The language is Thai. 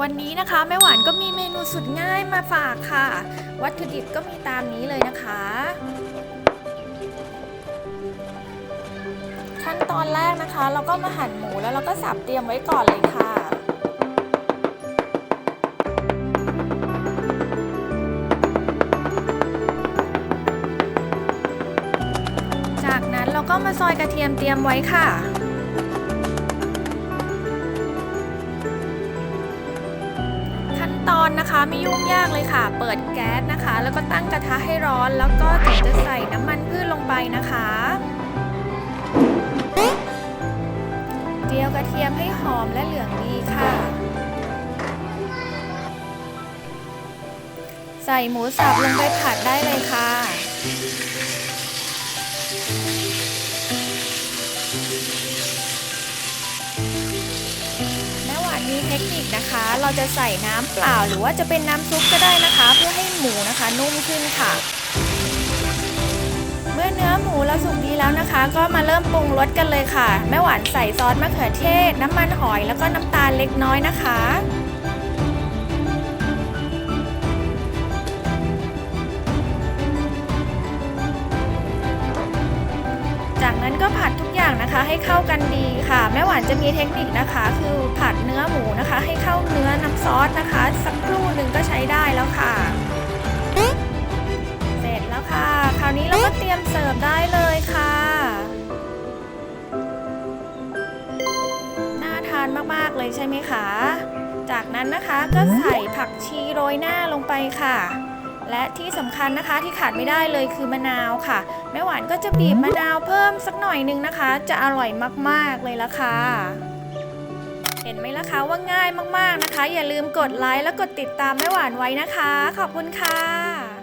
วันะคะแม่หวานก็มีเมนูสุดง่ายมาฝากค่ะ วัตถุดิบก็มีตามนี้เลยนะคะ ขั้นตอนแรกนะคะ เราก็มาหั่นหมูแล้วเราก็สับเตรียมไว้ก่อนเลยค่ะจากนั้นเราก็มาซอยกระเทียมเตรียมไว้ค่ะ อนนะคะไม่ยุ่งยากเลยค่ะ เปิดแก๊สนะคะ แล้วก็ตั้งกระทะให้ร้อน แล้วก็ถึงจะใส่น้ำมันพืชลงไปนะคะเจียวกระเทียมให้หอมและเหลืองดีค่ะ ใส่หมูสับลงไปผัดได้เลยค่ะ มีเทคนิคนะคะ เราจะใส่น้ำเปล่าหรือว่าจะเป็นน้ำซุปก็ได้นะคะ เพื่อให้หมูนะคะนุ่มขึ้นค่ะ เมื่อเนื้อหมูเราสุกดีแล้วนะคะ ก็มาเริ่มปรุงรสกันเลยค่ะ แม่หวานใส่ซอสมะเขือเทศ น้ำมันหอยแล้วก็น้ำตาลเล็กน้อยนะคะจากนั้นก็ผัดทุกอย่างนะคะให้เข้ากันดีค่ะ แม่หวานจะมีเทคนิคนะคะ คือผัด อน้ำซอสนะคะ สักครู่หนึ่งก็ใช้ได้แล้วค่ะ เสร็จแล้วค่ะ คราวนี้เราก็เตรียมเสิร์ฟได้เลยค่ะ น่าทานมากๆเลยใช่ไหมคะ จากนั้นนะคะก็ใส่ผักชีโรยหน้าลงไปค่ะและที่สำคัญนะคะที่ขาดไม่ได้เลยคือมะนาวค่ะแม่หวานก็จะบีบมะนาวเพิ่มสักหน่อยนึงนะคะ จะอร่อยมากๆเลยละค่ะ ว่าง่ายมากๆนะคะ อย่าลืมกดไลค์และกดติดตามแม่หวานไว้นะคะ ขอบคุณค่ะ